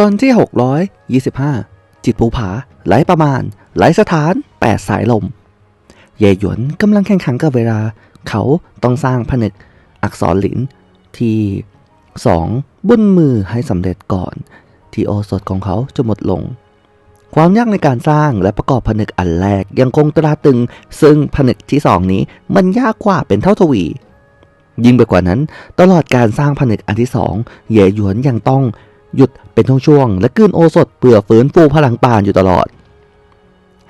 ตอนที่ 625 จิตภูผาไหลประมาณ ไหลสถาน 8 สายลม เยหยวนกำลังแข่งขันกับเวลา เขาต้องสร้างผนึก อักษรหลินที่สองบุญมือให้สำเร็จก่อน ที่โอสถของเขาจะหมดลง ความยากในการสร้างและประกอบผนึกอันแรกยังคงตราตึง ซึ่งผนึกที่สองนี้มันยากกว่าเป็นเท่าทวียิ่งไปกว่านั้น ตลอดการสร้างผนึกอันที่สองเยหยวนยังต้อง หยุดเป็นช่วงๆและกืนโอสถเพื่อฟื้นฟูพลังปานอยู่ตลอด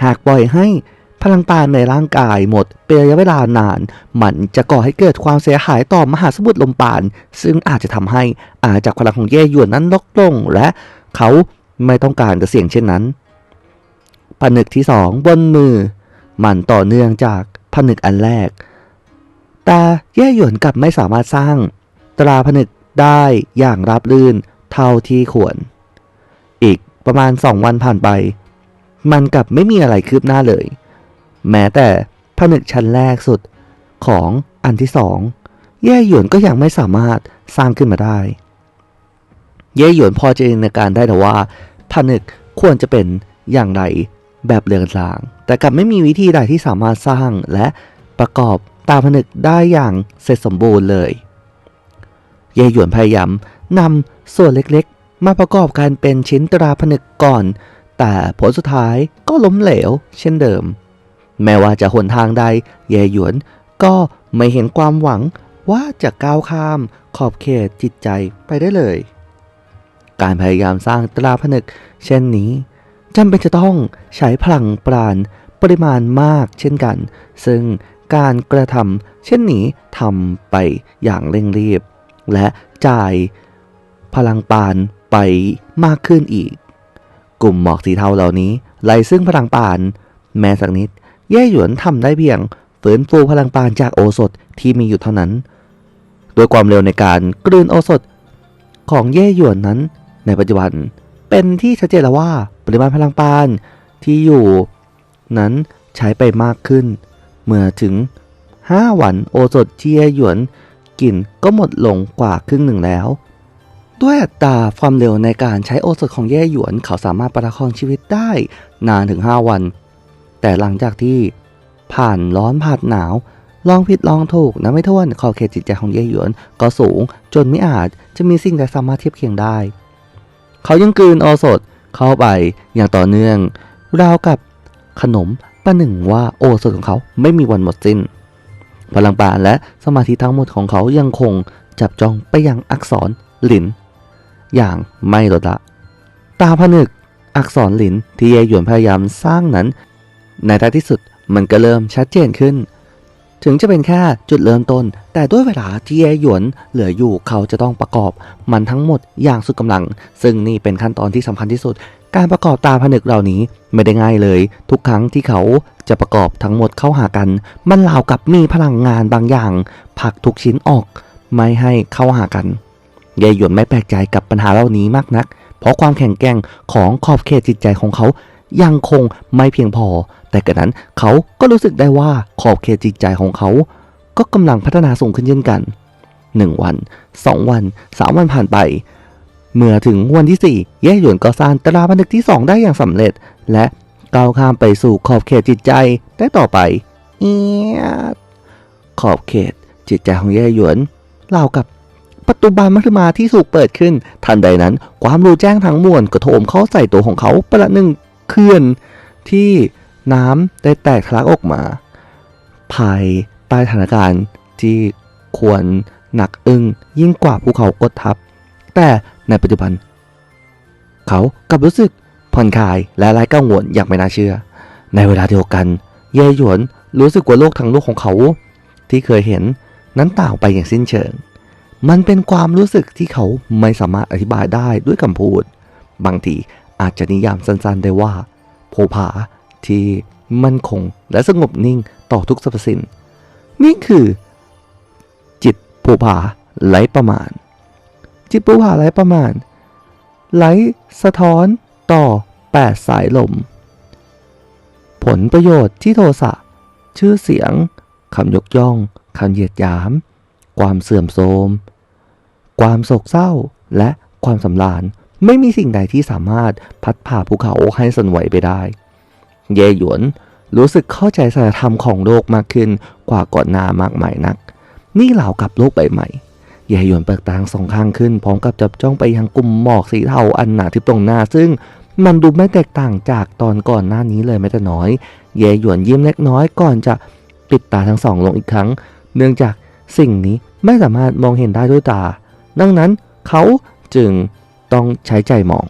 หากปล่อยให้พลังปานในร่างกายหมดเป็นระยะเวลานาน มันจะก่อให้เกิดความเสียหายต่อมหาสมุทรลมปาน ซึ่งอาจจะทำให้อาณาจักพลังของเย่หยวนนั้นลดลง และเขาไม่ต้องการจะเสี่ยงเช่นนั้น ผนึกที่สองบนมือ มันต่อเนื่องจากผนึกอันแรก แต่เย่หยวนกลับไม่สามารถสร้างตราผนึกได้อย่างราบรื่น เท่าที่ควร อีกประมาณสองวันผ่านไป มันกลับไม่มีอะไรคืบหน้าเลย แม้แต่ผนึกชั้นแรกสุดของอันที่สองเย่หยวนก็ยังไม่สามารถสร้างขึ้นมาได้ เย่หยวนพอจะจินตนาการได้แต่ว่าผนึกควรจะเป็นอย่างไรแบบเรืองราง แต่กลับไม่มีวิธีใดที่สามารถสร้างและประกอบตามผนึกได้อย่างเสร็จสมบูรณ์เลย เย่หยวนพยายาม นำส่วนเล็กๆ มาประกอบกันเป็นชิ้นตราผนึกก่อน แต่ผลสุดท้ายก็ล้มเหลว เช่นเดิม แม้ว่าจะหนทางใดเย่หยวน ก็ไม่เห็นความหวังว่าจะก้าวข้ามขอบเขตจิตใจไปได้เลย การพยายามสร้างตราผนึก เช่นนี้จำเป็นจะต้องใช้พลังปราณปริมาณมากเช่นกัน ซึ่งการกระทำเช่นนี้ทำไปอย่างเร่งรีบ และจ่าย พลังปานไปมากขึ้นอีก กลุ่มหมอกสีเทาเหล่านี้ไหลซึ่งพลังปาน แม้สักนิดเย่หยวนทำได้เพียงฟื้นฟูพลังปานจากโอสถที่มีอยู่เท่านั้นด้วยความเร็วในการกลืนโอสถ ของเย่หยวนนั้น ในปัจจุบันเป็นที่ชัดเจนแล้วว่าปริมาณพลังปานที่อยู่ นั้นใช้ไปมากขึ้น เมื่อถึง 5 วันโอสถที่เย่หยวนกินก็หมดลงกว่าครึ่งหนึ่งแล้ว ด้วยอัตราความเร็วในการใช้โอสถของเย่หยวน เขาสามารถประคองชีวิตได้นานถึง 5 วัน แต่หลังจากที่ผ่านร้อนผ่านหนาวลองผิดลองถูกนะไม่ท้วนขอบเขตจิตใจของเย่หยวนก็สูง จนไม่อาจจะมีสิ่งใดสามารถเทียบเคียงได้ เขายังกืนโอสถเข้าไปอย่างต่อเนื่องราวกับขนมประหนึ่งว่าโอสถของเขาไม่มีวันหมดสิ้น พลังปานและสมาธิทั้งหมดของเขายังคงจับจ้องไปยังอักษรหลิน อย่างไม่ลดละ ตาผนึก อักษรหลินที่เยหยวนพยายามสร้างนั้น ในท้ายที่สุดมันก็เริ่มชัดเจนขึ้น ถึงจะเป็นแค่จุดเริ่มต้น แต่ด้วยเวลาที่เยหยวนเหลืออยู่เขาจะต้องประกอบ มันทั้งหมดอย่างสุดกำลัง ซึ่งนี่เป็นขั้นตอนที่สำคัญที่สุด การประกอบตาผนึกเหล่านี้ไม่ได้ง่ายเลย ทุกครั้งที่เขาจะประกอบทั้งหมดเข้าหากัน มันราวกับมีพลังงานบางอย่างผลักทุกชิ้นออก ไม่ให้เข้าหากัน เยหยวนไม่แปลกใจกับปัญหาเหล่านี้มากนัก เพราะความแข็งแกร่งของขอบเขตจิตใจของเขายังคงไม่เพียงพอ แต่กระนั้นเขาก็รู้สึกได้ว่าขอบเขตจิตใจของเขา ก็กำลังพัฒนาสูงขึ้นเช่นกัน 1 วัน 2 วัน 3 วันผ่านไป เมื่อถึงวันที่4เย่หยวนก็สร้างตราบันทึกที่ 2 ได้อย่างสำเร็จ และก้าวข้ามไปสู่ขอบเขตจิตใจได้ต่อไปเอียดขอบเขตจิตใจของเย่หยวนเล่ากับ ประตูบานมัทมาที่ถูกเปิดขึ้น ทันใดนั้น ความรู้แจ้งทั้งมวลก็โถมเข้าใส่ตัวของเขาประหนึ่งเขื่อนที่น้ำได้แตกทะลักออกมา ภายใต้สถานการณ์ที่ควรหนักอึ้งยิ่งกว่าภูเขากดทับ แต่ในปัจจุบัน เขากลับรู้สึกผ่อนคลายและไร้กังวลอย่างไม่น่าเชื่อ ในเวลาเดียวกัน เย่หยวนรู้สึกว่าโลกทั้งโลกของเขา ที่เคยเห็นนั้นต่างไปอย่างสิ้นเชิง มันเป็นความรู้สึกที่เขาไม่สามารถอธิบายได้ด้วยคำพูด บางทีอาจจะนิยามสั้นๆได้ว่าโผผาที่มั่นคงและสงบนิ่งต่อทุกสรรพสิ่งนี่คือ จิตภูผาไร้ประมาณ จิตภูผาไร้ประมาณไร้สะท้อนต่อแปดสายลม ผลประโยชน์ที่โทสะ ชื่อเสียงคำยกย่องคำเหยียดหยาม ความเสื่อมโทรม ความโศกเศร้า และความสำราญ ไม่มีสิ่งใดที่สามารถพัดพาภูเขาให้สั่นไหวไปได้ เยหยวนรู้สึกเข้าใจสถานธรรมของโลกมากขึ้นกว่าก่อนหน้ามากมายนัก นี่เหล่ากับโลกใบใหม่เยหยวนเปิดตาสองข้างขึ้น พร้อมกับจับจ้องไปยังกลุ่มหมอกสีเทาอันหนาที่ตรงหน้า ซึ่งมันดูไม่แตกต่างจากตอนก่อนหน้านี้เลยแม้แต่น้อย เยหยวนยิ้มเล็กน้อยก่อนจะปิดตาทั้งสองลงอีกครั้ง เนื่องจาก สิ่งนี้ไม่สามารถมองเห็นได้ด้วยตา ดังนั้นเขาจึงต้องใช้ใจมอง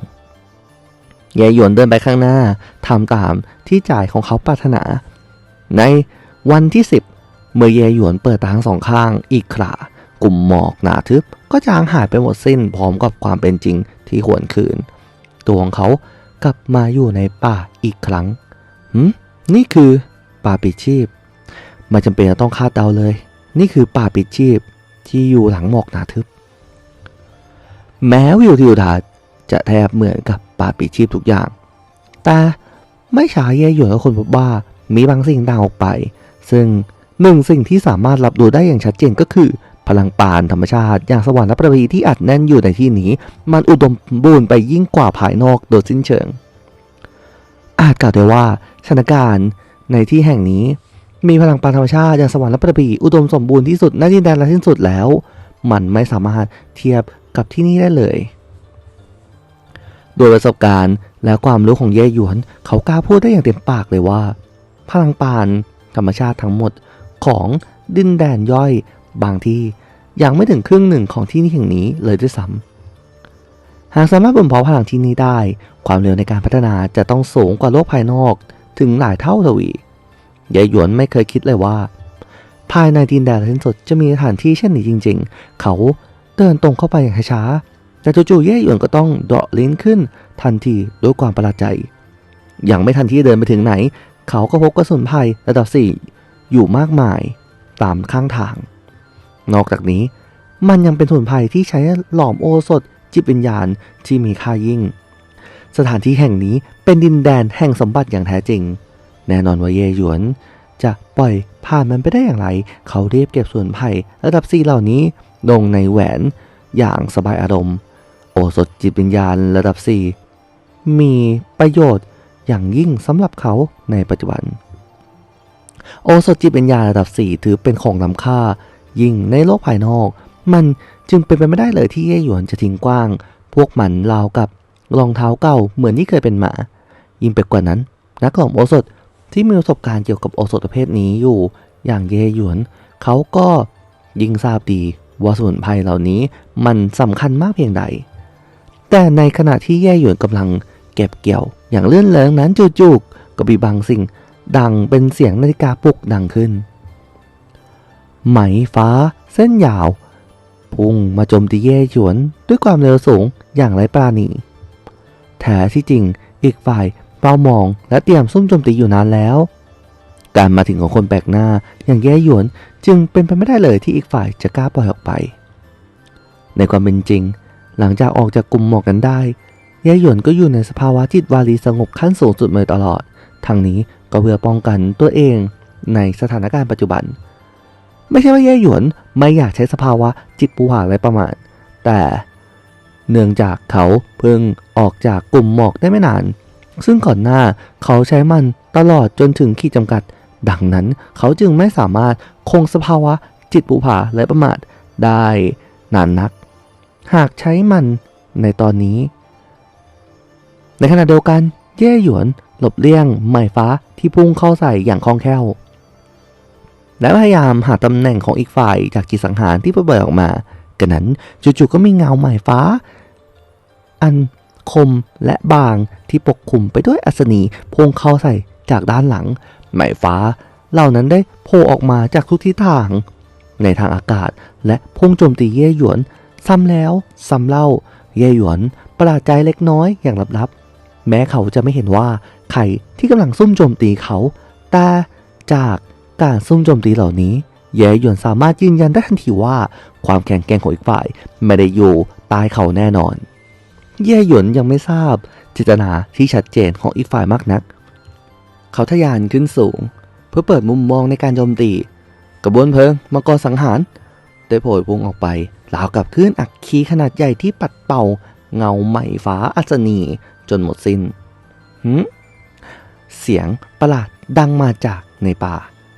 เย่หยวนเดินไปข้างหน้าทำตามที่จ่ายของเขาปรารถนา ในวันที่ 10 เมื่อเย่หยวนเปิดตาทั้งสองข้างอีกครากลุ่มหมอกหนาทึบก็จางหายไปหมดสิ้นพร้อมกับความเป็นจริงที่หวนคืน ตัวของเขากลับมาอยู่ในป่าอีกครั้งหืมนี่คือป่าปิดชีพไม่จำเป็นจะต้องคาดเดาเลย คือป่าปิดชีพที่อยู่หลังหมอกหนาทึบ แม้วิวทิวทัศน์จะแทบเหมือนกับป่าปิดชีพทุกอย่าง แต่ไม่ช้าเย่หยวนก็คนพบว่ามีบางสิ่งต่างออกไป ซึ่งหนึ่งสิ่งที่สามารถรับรู้ได้อย่างชัดเจนก็คือ พลังปานธรรมชาติ อย่างสวรรค์และประพีที่อัดแน่นอยู่ในที่นี้ มันอุดมสมบูรณ์ไปยิ่งกว่าภายนอกโดยสิ้นเชิง อาจกล่าวได้ว่าสถานการณ์ในที่แห่งนี้ มีพลังปานธรรมชาติอย่างสวรรค์และประพีอุดมสมบูรณ์ที่สุดในดินแดนและที่สุดแล้ว มันไม่สามารถเทียบกับที่นี่ได้เลย โดยประสบการณ์และความรู้ของเย่หยวน เขากล้าพูดได้อย่างเต็มปากเลยว่า พลังปานธรรมชาติทั้งหมดของดินแดนย่อยบางที่ยังไม่ถึงครึ่งหนึ่งของที่นี่แห่งนี้เลยด้วยซ้ำหากสามารถบ่มเพาะพลังที่นี้ได้ ความเร็วในการพัฒนาจะต้องสูงกว่าโลกภายนอกถึงหลายเท่าทวี เย่หยวนไม่เคยคิดเลยว่า ภายในดินแดนสิ้นสุดจะมีสถานที่เช่นนี้จริง ๆ เขาเดินตรงเข้าไปอย่างช้าๆแต่จู่ๆเย่หยวนก็ต้องเดาะลิ้นขึ้น ทันทีด้วยความประหลาดใจยังไม่ทันที่เดินไปถึงไหน เขาก็พบกระสุนภัยระดับสี่อยู่มากมายตามข้างทาง นอกจากนี้มันยังเป็นสมุนไพรที่ใช้หลอมโอสถจิตวิญญาณที่มีค่ายิ่ง สถานที่แห่งนี้เป็นดินแดนแห่งสมบัติอย่างแท้จริง แน่นอนว่าเยหยวน จะปล่อยผ่านมันไปได้อย่างไร เขาเรียบเก็บส่วนไผ่ระดับซีเหล่านี้ลงในแหวนอย่างสบายอารมณ์ โอสถจิตวิญญาณระดับซีมีประโยชน์อย่างยิ่งสำหรับเขาในปัจจุบัน โอสถจิตวิญญาณระดับ4ถือเป็นของล้ำค่า ยิ่งในโลกภายนอก มันจึงเป็นไปไม่ได้เลยที่เย่หยวนจะทิ้งกว้าง พวกมันราวกับรองเท้าเก่าเหมือนที่เคยเป็นหมา ยิ่งไปกว่านั้นนักหลอมโอสถ ที่มีประสบการณ์เกี่ยวกับโอสถประเภทนี้อยู่ อย่างเย่หยวน เขาก็ยิ่งทราบดีว่าสมุนไพรเหล่านี้มันสำคัญมากเพียงใด แต่ในขณะที่แย่หยวนกำลังเก็บเกี่ยวอย่างเลื่อนเลิงนั้นจู่ๆก็มีบางสิ่งดังเป็นเสียงนาฬิกาปลุกดังขึ้น ไหมฟ้าเส้นยาว พุ่งมาโจมตีเย่หยวนด้วยความเร็วสูงอย่างไร้ปราณี แท้ที่จริงอีกฝ่าย เป้ามอง และเตรียมซุ่มโจมตีอยู่นานแล้ว การมาถึงของคนแปลกหน้าอย่างแย่หยวนจึงเป็นไปไม่ได้เลยที่อีกฝ่ายจะกล้าปล่อยออกไป ในความเป็นจริง หลังจากออกจากกลุ่มหมอกกันได้แย่หยวนก็อยู่ในสภาวะจิตวารีสงบขั้นสูงสุดมาตลอดทั้งนี้ก็เพื่อป้องกันตัวเองในสถานการณ์ปัจจุบัน ไม่ใช่ว่าแย่หยวนไม่อยากใช้สภาวะจิตปูหาอะไรประมาณแต่เนื่องจากเขาเพิ่งออกจากกลุ่มหมอกได้ไม่นาน ซึ่งก่อนหน้าเขาใช้มันตลอดจนถึงขีดจำกัด ดังนั้นเขาจึงไม่สามารถคงสภาวะจิตปูผาและประมาทได้นานนัก หากใช้มันในตอนนี้ ในขณะเดียวกันเย่หยวนหลบเลี่ยงไหมฟ้าที่พุ่งเข้าใส่อย่างคล่องแคล่ว และพยายามหาตำแหน่งของอีกฝ่ายจากจิตสังหารที่เปิดเผยออกมากันนั้นจู่ๆก็มีเงาไหมฟ้า อัน คมและบางที่ปกคลุมไปด้วยอัศนีพงเข้าใส่จากด้านหลังไหมฟ้า เหล่านั้นได้โผล่ออกมาจากทุกทิศทาง ในทางอากาศและพุ่งโจมตีเย่หยวน ซ้ำแล้วซ้ำเล่า เย่หยวนประหลาดใจเล็กน้อยอย่างลับๆ แม้เขาจะไม่เห็นว่าใครที่กำลังซุ่มโจมตีเขา แต่จากการซุ่มโจมตีเหล่านี้ เย่หยวนสามารถยืนยันได้ทันทีว่า ความแข็งแกร่งของอีกฝ่ายไม่ได้อยู่ใต้เขาแน่นอน เย่หยวนยังไม่ทราบเจตนาที่ชัดเจนของอีกฝ่ายมากนัก เขาทะยานขึ้นสูง เพื่อเปิดมุมมองในการโจมตี กระบวนเพลิงมังกรสังหารได้โผล่พุ่งออกไปราวกับคลื่นอัคคีขนาดใหญ่ที่ปัดเป่า เงาไหมฟ้าอัศนีจนหมดสิน้นหืมเสียงประหลาดดังมาจากในป่า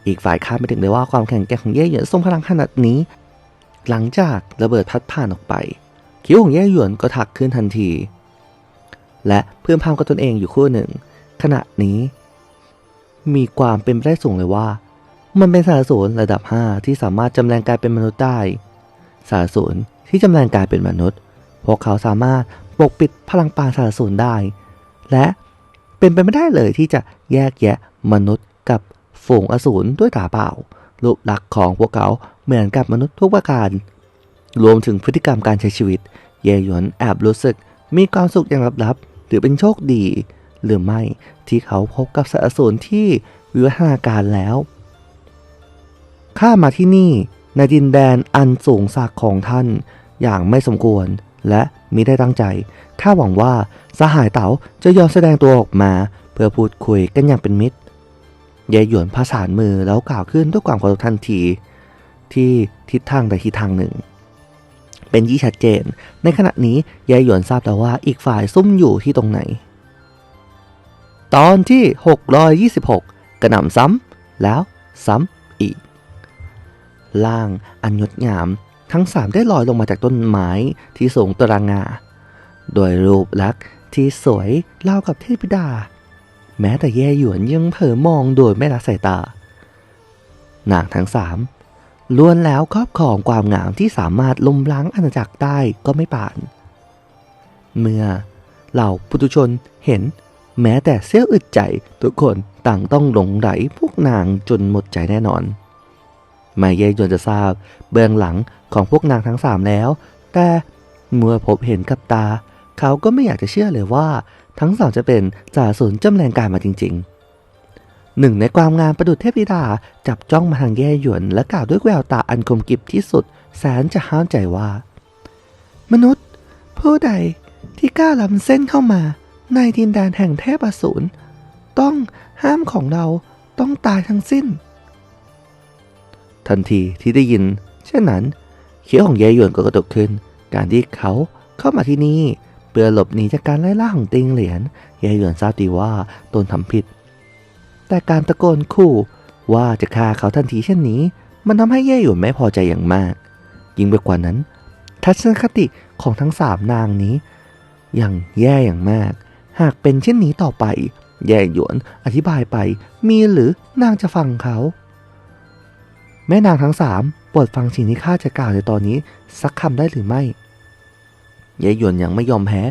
อีกฝ่ายคาดไม่ถึงเลยว่าความแข็งแกร่งของเย่หยวนทรงพลังขนาดนี้ หลังจากระเบิดพัดผ่านออกไป คิ้วของเย่หยวนก็ถักขึ้นทันที และเพื่อนพามกับตนเองอยู่คู่หนึ่ง ขณะนี้ มีความเป็นไปได้สูงเลยว่า มันเป็นสารสูรระดับ 5 ที่สามารถจำแรงกายเป็นมนุษย์ได้ สารสูรที่จำแรงกายเป็นมนุษย์ พวกเขาสามารถปกปิดพลังปานสารสูรได้ และเป็นไปไม่ได้เลยที่จะแยกแยะมนุษย์กับฝูงอสูรด้วยตาเปล่ารูปลักษณ์ของพวกเขาเหมือนกับมนุษย์ทุกประการ รวมถึงพฤติกรรมการใช้ชีวิต เยหยวนแอบรู้สึกมีความสุขอย่างลับๆหรือเป็นโชคดี หรือไม่ที่เขาพบกับสารสูรที่วิวัฒนาการแล้ว ข้ามาที่นี่ในดินแดนอันสูงสักของท่านอย่างไม่สมควรและมิได้ตั้งใจ ข้าหวังว่าสหายเต๋าจะยอมแสดงตัวออกมา เพื่อพูดคุยกันอย่างเป็นมิตรเยหยวนผสานมือแล้วกล่าวขึ้นด้วยความเคารพทันที ที่ทิศทางใดทิศทางหนึ่ง เป็นยี่ชัดเจน ในขณะนี้ยายหยวนทราบแล้วว่าอีกฝ่ายซุ่มอยู่ที่ตรงไหน ตอนที่ 626 กระหน่ำซ้ำแล้วซ้ำอีก ล่างอันงดงามทั้งสามได้ลอยลงมาจากต้นไม้ที่สูงตรางาโดยรูปลักษณ์ที่สวยเล่ากับเทพธิดา แม้แต่แย่หยวนยังเผลอมองโดยไม่ละสายตานางทั้งสาม ล้วนแล้วครอบครองความงามที่สามารถล้มล้างอาณาจักรได้ก็ไม่ป่าน เมื่อเหล่าปุถุชนเห็นแม้แต่เสี้ยวอึดใจทุกคนต่างต้องหลงไหลพวกนางจนหมดใจแน่นอน ไม่เย่จนจะทราบเบื้องหลังของพวกนางทั้งสามแล้ว แต่เมื่อพบเห็นกับตา เขาก็ไม่อยากจะเชื่อเลยว่า ทั้งสองจะเป็นจ่าสนจำแรงกายมาจริง ๆ หนึ่งในความงามประดุจเทพธิดาจับจ้องมาทางแย่หยวนและกล่าวด้วยแววตาอันคมกริบที่สุด แสนจะห้ามใจว่า มนุษย์ ผู้ใดที่กล้าล้ำเส้นเข้ามา ในดินแดนแห่งเทพอสูรต้องห้ามของเราต้องตายทั้งสิ้น ทันทีที่ได้ยิน เช่นนั้นเขียวของเยหยวนก็กระตุกขึ้น การที่เขาเข้ามาที่นี่เพื่อหลบหนีจากการไล่ล่าของติงเหรียญเยหยวนทราบดีว่าตนทำผิด แต่การตะโกนขู่ว่าจะฆ่าเขาทันทีเช่นนี้ มันทำให้เย่หยวนไม่พอใจอย่างมาก ยิ่งไปกว่านั้น ทัศนคติของทั้งสามนางนี้ย่างแย่อย่างมาก หากเป็นเช่นนี้ต่อไป แย่หยวนอธิบายไป มีหรือนางจะฟังเขา แม่นางทั้งสามโปรดฟังสิ่งที่ข้าจะกล่าวในตอนนี้สักคำได้หรือไม่แย่หยวนยังไม่ยอมแพ้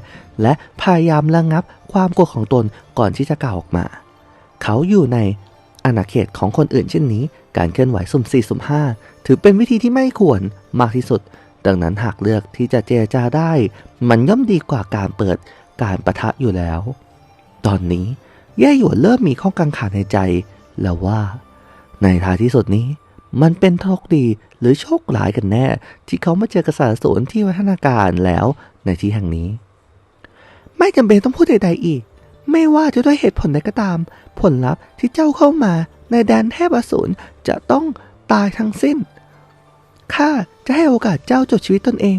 และพยายามระงงับความกลัวของตนก่อนที่จะกล่าวออกมา เขาอยู่ในอาณาเขตของคนอื่นเช่นนี้ การเคลื่อนไหวสุ่มสี่สุ่มห้าถือเป็นวิธีที่ไม่ควรมากที่สุด ดังนั้นหากเลือกที่จะเจรจาได้ มันย่อมดีกว่าการเปิดการประทะอยู่แล้ว ตอนนี้แย่หยวนเริ่มมีข้อกังขาในใจ แล้วว่า ในท้ายที่สุดนี้ มันเป็นโชคดีหรือโชคร้ายกันแน่ ที่เขามาเจอกษัตริย์สวนที่วัฒนาการแล้วในที่แห่งนี้ ไม่จำเป็นต้องพูดใดๆอีก ไม่ว่าจะด้วยเหตุผลใดก็ตาม ผลลัพธ์ที่เจ้าเข้ามาในแดนเทพอสูรจะต้องตายทั้งสิ้น ข้าจะให้โอกาสเจ้าจบชีวิตตนเอง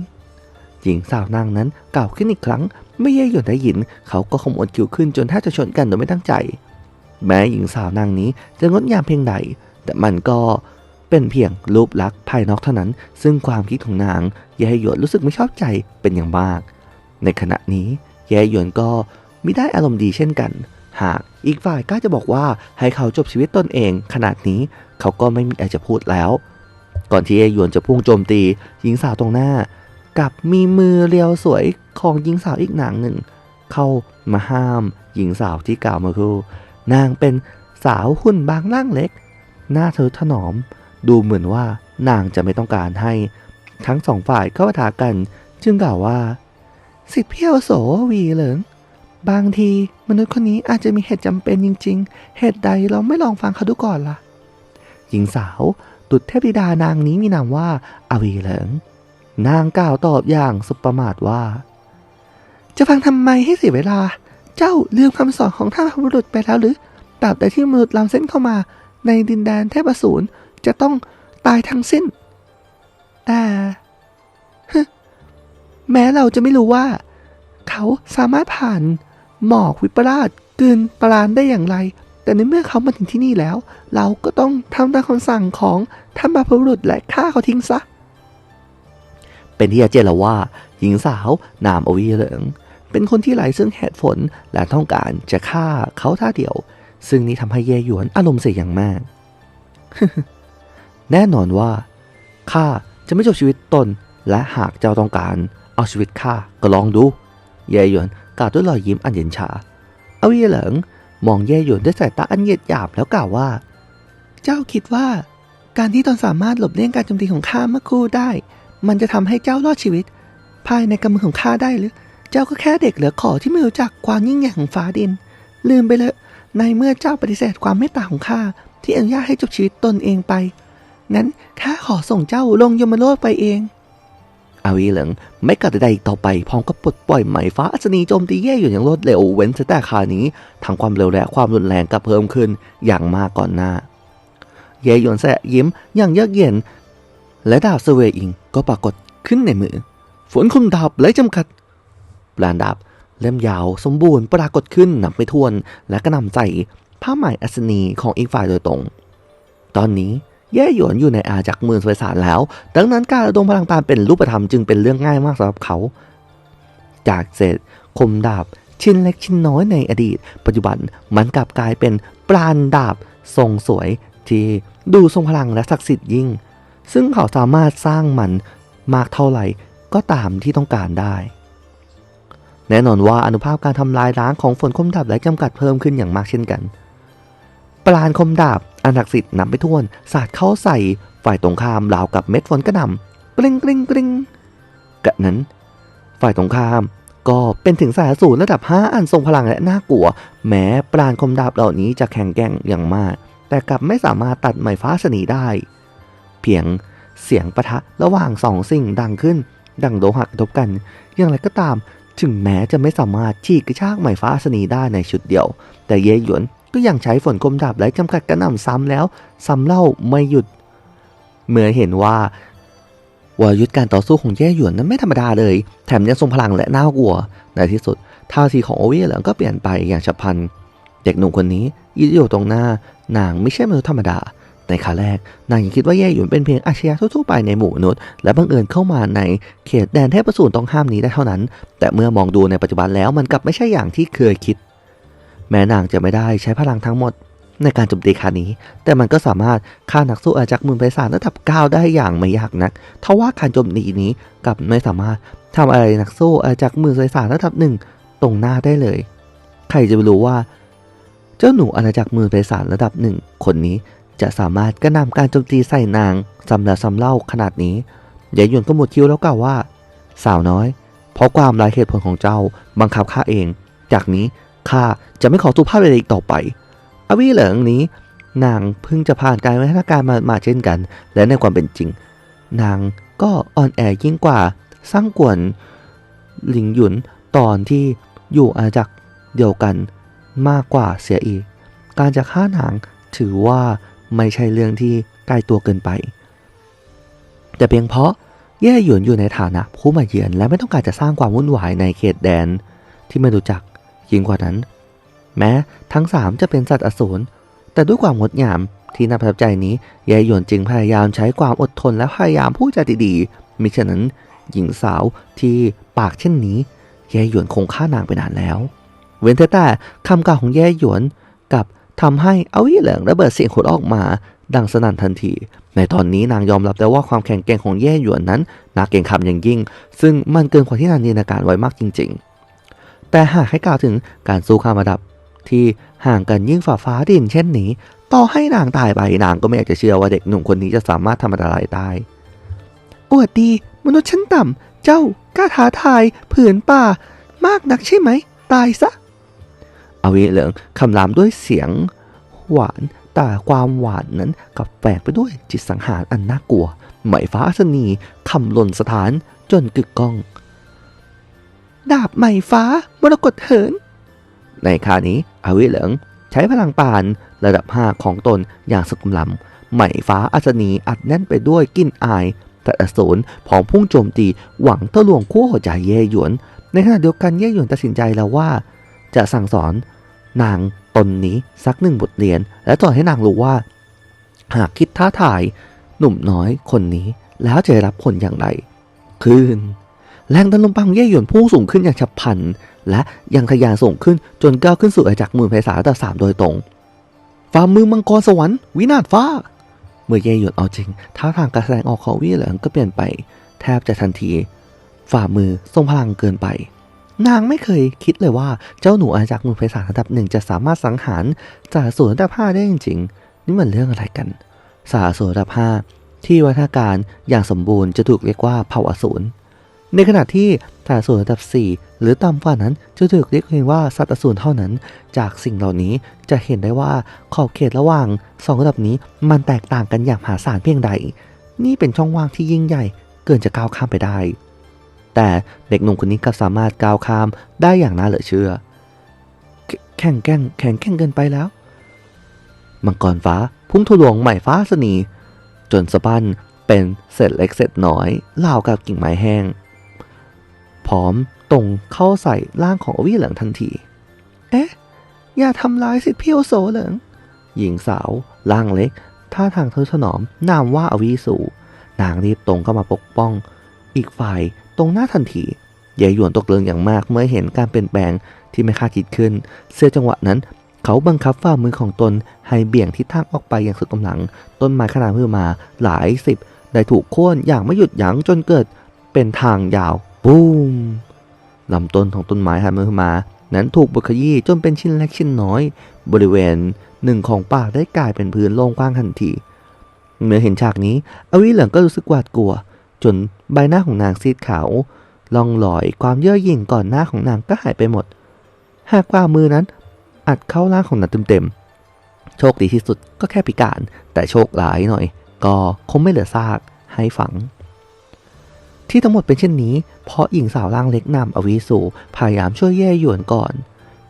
หญิงสาวนางนั้นกล่าวขึ้นอีกครั้ง ไม่เย่หยวนได้ยิน เขาก็ขมวดคิ้วขึ้นจนแทบจะชนกันโดยไม่ตั้งใจ แม้หญิงสาวนางนี้จะงดงามเพียงใด แต่มันก็เป็นเพียงรูปลักษณ์ภายนอกเท่านั้น ซึ่งความคิดของนางเย่หยวนรู้สึกไม่ชอบใจเป็นอย่างมาก ในขณะนี้เย่หยวนก็ ม่ได้อารมณ์ดีเช่นกัน หากอีกฝ่ายกล้าจะบอกว่าให้เขาจบชีวิตตนเอง ขนาดนี้เขาก็ไม่มีอะไรจะพูดแล้ว ก่อนที่เย่หยวนจะพุ่งโจมตีหญิงสาวตรงหน้า กับมีมือเรียวสวยของหญิงสาวอีกหนางหนึ่ง เข้ามาห้ามหญิงสาวที่กล่าวมาคือนางเป็นสาวหุ่นบางร่างเล็ก หน้าเธอถนอม ดูเหมือนว่านางจะไม่ต้องการให้ ทั้งสองฝ่ายเข้าปะทะกัน จึงกล่าวว่า สิทธิเพียวโสวีเหลิง บางทีมนุษย์คนนี้อาจจะมีเหตุจำเป็นจริง ๆ เหตุใดเราไม่ลองฟังเขาดูก่อนล่ะ หญิงสาวตุดเทพธิดานางนี้มีนามว่าอาวีเหลิง นางกล่าวตอบอย่างสุประมาทว่า จะฟังทำไมให้เสียเวลา เจ้าลืมคำสอนของท่านพระบุรุษไปแล้วหรือตราบใดที่มนุษย์ลำเส้นเข้ามา ในดินแดนเทพสูรจะต้องตายทั้งสิ้น แต่ฮึแม้เราจะไม่รู้ว่า เขาสามารถผ่าน หมอกวิปราชกืนปราณได้อย่างไร แต่ในเมื่อเขามาถึงที่นี่แล้ว เราก็ต้องทำตามคำสั่งของท่านบรรพบุรุษและฆ่าเขาทิ้งซะ เป็นที่ชัดเจนแล้วว่า หญิงสาวนามอวีเหลิง เป็นคนที่ไหลซึ่งเหตุผลและต้องการจะฆ่าเขาท่าเดียว ซึ่งนี่ทำให้เยหยวนอารมณ์เสียอย่างมาก แน่นอนว่าข้าจะไม่จบชีวิตตนและหากเจ้าต้องการ เอาชีวิตข้าก็ลองดู เย่หยวน กล่าวด้วยรอยยิ้มอันเย็นชาเอาเย่เหลิงมองเย่หยวนด้วยสายตาอันเหยียดหยาบแล้วกล่าวว่า เจ้าคิดว่า การที่ตนสามารถหลบเลี่ยงการโจมตีของข้าเมื่อครู่ได้ มันจะทำให้เจ้ารอดชีวิต ภายในกำมือของข้าได้หรือ เจ้าก็แค่เด็กเหลือขอที่ไม่รู้จักความยิ่งใหญ่ของฟ้าดิน ลืมไปเลยในเมื่อเจ้าปฏิเสธความเมตตาของข้าที่อนุญาตให้จบชีวิตตนเองไปงั้นข้าขอส่งเจ้าลงยมโลกไปเอง อาวีเหลิงไม่กลับใดอีกต่อไปพร้อมกับปลดปล่อยไหมฟ้าอัศนีโจมตีเย่อยู่อย่างรวดเร็วเว้นแต่คานี้ทั้งความเร็วและความรุนแรงก็เพิ่มขึ้นอย่างมากก่อนหน้า เย่หยวนแสะยิ้มอย่างเยือกเย็น และดาบเสเวอิงก็ปรากฏขึ้นในมือ ฝนคุมดาบไร้จำกัดปลานดาบเล่มยาวสมบูรณ์ปรากฏขึ้นนับไม่ถ้วนและก็นำใจผ้าไหมอัศนีของอีกฝ่ายโดยตรง ตอนนี้ แย่หยวนอยู่ในอาจากเมืองสวยสารแล้ว ดังนั้นการระดมพลังปานเป็นรูปธรรมจึงเป็นเรื่องง่ายมากสำหรับเขา จากเศษคมดาบ ชิ้นเล็กชิ้นน้อยในอดีต ปัจจุบันมันกลับกลายเป็นปราณดาบ ทรงสวย ที่ดูทรงพลังและศักดิ์สิทธิ์ยิ่ง ซึ่งเขาสามารถสร้างมันมากเท่าไหร่ก็ตามที่ต้องการได้ แน่นอนว่าอนุภาพการทำลายล้างของฝนคมดาบและจำกัดเพิ่มขึ้นอย่างมากเช่นกัน ปราณคมดาบ อันศักดิ์สิทธิ์นำไปท่วน สาดเข้าใส่ ฝ่ายตรงข้ามราวกับเม็ดฝนกระหน่ำกริ้งกริ้งกริ้งกะนั้น ฝ่ายตรงข้ามก็เป็นถึงสายสูตรระดับ 5 อันทรงพลังและน่ากลัว แม้ปราณคมดาบเหล่านี้จะแข็งแกร่งอย่างมาก แต่กลับไม่สามารถตัดไม้ฟ้าสนีได้ เพียงเสียงปะทะระหว่างสองสิ่งดังขึ้น ดังโลหะกระทบกัน อย่างไรก็ตาม ถึงแม้จะไม่สามารถฉีกกระชากไม้ฟ้าสนีได้ในชุดเดียว แต่เยหยวน ก็ยังใช้ฝนคมดาบและจำกัดกระหน่ำซ้ำแล้วซ้ำเล่าไม่หยุด เมื่อเห็นว่าวรยุทธการต่อสู้ของแย่หยวนนั้นไม่ธรรมดาเลย แถมยังทรงพลังและน่ากลัว ในที่สุดท่าทีของโอเวียเหลิงก็เปลี่ยนไปอย่างฉับพลัน เด็กหนุ่มคนนี้ยืนอยู่ตรงหน้า นางไม่ใช่มนุษย์ธรรมดา ในคราแรก นางยังคิดว่าแย่หยวนเป็นเพียงอาชญาทั่วไปในหมู่มนุษย์ และบังเอิญเข้ามาในเขตแดนเทพประสูรต้องห้ามนี้ได้เท่านั้น แต่เมื่อมองดูในปัจจุบันแล้วมันกลับไม่ใช่อย่างที่เคยคิด แม้นางจะไม่ได้ใช้พลังทั้งหมด ในการโจมตีครั้งนี้ แต่มันก็สามารถฆ่านักสู้อาจากมือไพศาลระดับ9ได้อย่างไม่ยากนักทว่าการโจมตีนี้กลับไม่สามารถทำอะไรนักสู้อาจากมือไพศาลระดับหนึ่งตรงหน้าได้เลย ใครจะไปรู้ว่า เจ้าหนูอาณาจักรมือไพศาลระดับหนึ่งคนนี้จะสามารถกระนำการโจมตีใส่นางซ้ำแล้วซ้ำเล่าขนาดนี้ยายหยวนก็หมดคิ้วแล้วกล่าวว่า สาวน้อย เพราะความไร้เหตุผลของเจ้าบังคับข้าเอง จากนี้ ข้าจะไม่ขอสุภาพใดๆอีกต่อไป อวีเหลิงนี้ นางเพิ่งจะผ่านการวิวัฒนาการมามาเช่นกัน และในความเป็นจริง นางก็อ่อนแอยิ่งกว่าสร้างกวนหลิงหยุนตอนที่อยู่อาณาจักรเดียวกันมากกว่าเสียอีก การจะฆ่านางถือว่าไม่ใช่เรื่องที่ใกล้ตัวเกินไป แต่เพียงเพราะแย่หยวนอยู่ในฐานะผู้มาเยือนและไม่ต้องการจะสร้างความวุ่นวายในเขตแดนที่ไม่รู้จัก ยิ่งกว่านั้น แม้ทั้งสามจะเป็นสัตว์อสูรแต่ด้วยความงดงามที่น่าประทับใจนี้ยายหยวนจึงพยายามใช้ความอดทนและพยายามพูดจาดีๆมิฉะนั้น หญิงสาวที่ปากเช่นนี้ยายหยวนคงฆ่านางไปนานแล้ว เว้นแต่แต่คำกล่าวของยายหยวนกับทำให้เอาวี่เหลิงระเบิดเสียงขดออกมา ดังสนั่นทันที ในตอนนี้นางยอมรับแล้วว่าความแข็งแกร่งของแย่หยวนนั้นนาเก่งคำอย่างยิ่ง ซึ่งมันเกินกว่าที่นางจินตนาการไว้มากจริง ๆ แต่หากให้กล่าวถึงการสู้ข้ามระดับ ที่ห่างกันยิ่งฝ่าฟ้าดินเช่นนี้ ต่อให้นางตายไปนางก็ไม่อยากจะเชื่อว่าเด็กหนุ่มคนนี้จะสามารถทำอะไรได้อวดดี มนุษย์ชั้นต่ำเจ้ากล้าท้าทายผืนป่า มากนักใช่ไหม ตายซะ อวีเหลิงคำรามด้วยเสียง หวานแต่ความหวานนั้นกับแฝงไปด้วยจิตสังหารอันน่ากลัวไหมฟ้าอัศนีคำหล่นสถานจนกึกก้อง ดาบไหมฟ้ามรกตเหิน ในคราวนี้อวิเหลิงใช้พลังปานระดับ 5 ของตนอย่างสกุลลำไหมฟ้าอัศนีอัดแน่นไปด้วยกลิ่นอายแต่อสูรพร้อมพุ่งโจมตีหวังทะลวงขั้วหัวใจเย่หยวน ในขณะเดียวกันเย่หยวนตัดสินใจแล้วว่า จะสั่งสอนนางตนนี้สักหนึ่งบทเรียน และสอนให้นางรู้ว่า หากคิดท้าทาย หนุ่มน้อยคนนี้แล้วจะรับผลอย่างไร คืน แรงดันลมปานของเย่หยวนพุ่งสูงขึ้นอย่างฉับพลัน และยังทะยานส่งขึ้นจนก้าวขึ้นสู่อาณาจักรหมื่นไพศาลระดับสามโดยตรงฝ่ามือมังกรสวรรค์วินาศฟ้า เมื่อเย่หยวนเอาจริงท่าทางการแสดงออกของวี่เหลิงก็เปลี่ยนไป แทบจะทันที ฝ่ามือทรงพลังเกินไปนางไม่เคยคิดเลยว่าเจ้าหนูอาณาจักรมือไพศาลระดับหนึ่งจะสามารถสังหารจ่าสูรระดับห้าได้จริงๆ นี่มันเรื่องอะไรกันสาสูรระดับห้าที่วัฒนาการอย่างสมบูรณ์จะถูกเรียกว่าเผ่าอสูร ในขณะที่สาสูรระดับ 4 หรือต่ำกว่านั้นจะถูกเรียกเพียงว่าสัตว์อสูรเท่านั้น จากสิ่งเหล่านี้จะเห็นได้ว่าขอบเขตระหว่างสองระดับนี้มันแตกต่างกันอย่างมหาศาลเพียงใด นี่เป็นช่องว่างที่ยิ่งใหญ่ เกินจะก้าวข้ามไปได้ แต่เด็กหนุ่มคนนี้กลับสามารถก้าวข้ามได้อย่างน่าเหลือเชื่อ แข่งแกร่งแข่งแกร่งเกินไปแล้ว มังกรฟ้าพุ่งทะลวงใหม่ฟ้าสนี จนสะบั้นเป็นเศษเล็กเศษน้อยรากับกิ่งไม้แห้ง พร้อมตรงเข้าใส่ร่างของอวีเหลิงทันที เอ๊ะ อย่าทำร้ายสิทธิพี่โอโซเหลิง หญิงสาวร่างเล็ก ท่าทางเธอถนอมนามว่าอวีสูนางรีบตรงเข้ามาปกป้อง อีกฝ่ายตรงหน้าทันทีเยหยวนตกเลืองอย่างมากเมื่อเห็นการเปลี่ยนแปลงที่ไม่คาดคิดขึ้น เสียจังหวะนั้น เขาบังคับฝ่ามือของตนให้เบี่ยงทิศทางออกไปอย่างสุดกำลัง ต้นไม้ขนาดมือมาหลายสิบ ได้ถูกโค่นอย่างไม่หยุดยั้งจนเกิดเป็นทางยาว บูมลำต้นของต้นไม้หันมือมา นั้นถูกบุกขยี้จนเป็นชิ้นเล็กชิ้นน้อย บริเวณหนึ่งของป่ากได้กลายเป็นพื้นโล่งกว้างทันที เมื่อเห็นฉากนี้ อวิเหลิงก็รู้สึกหวาดกลัว จนใบหน้าของนางซีดขาวล่องลอยความเย่อหยิ่งก่อนหน้าของนางก็หายไปหมด หากว่ามือนั้น อัดเข้าร่างของนางเต็มๆ โชคดีที่สุดก็แค่พิการ แต่โชคร้ายหน่อย ก็คงไม่เหลือซากให้ฝัง ที่ทั้งหมดเป็นเช่นนี้ เพราะหญิงสาวร่างเล็กนำอวิสูพยายามช่วยแย่หยวนก่อน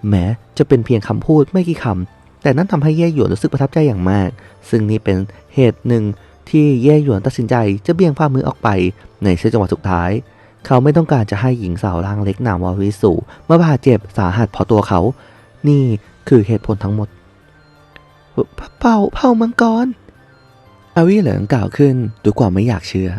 แม้จะเป็นเพียงคำพูดไม่กี่คำแต่นั่นทำให้แย่หยวนรู้สึกประทับใจอย่างมาก ซึ่งนี่เป็นเหตุหนึ่งที่แย่หยวนตัดสินใจจะเบี่ยงฝ่ามือออกไปในช่วงจังหวะสุดท้าย เขาไม่ต้องการจะให้หญิงสาวร่างเล็กนามวาวิสูมาบาดเจ็บสาหัสพราะตัวเขา นี่คือเหตุผลทั้งหมดเผ่าเผ่ามังกร อวิเหลิงกล่าวขึ้นด้วยความไม่อยากเชื่อ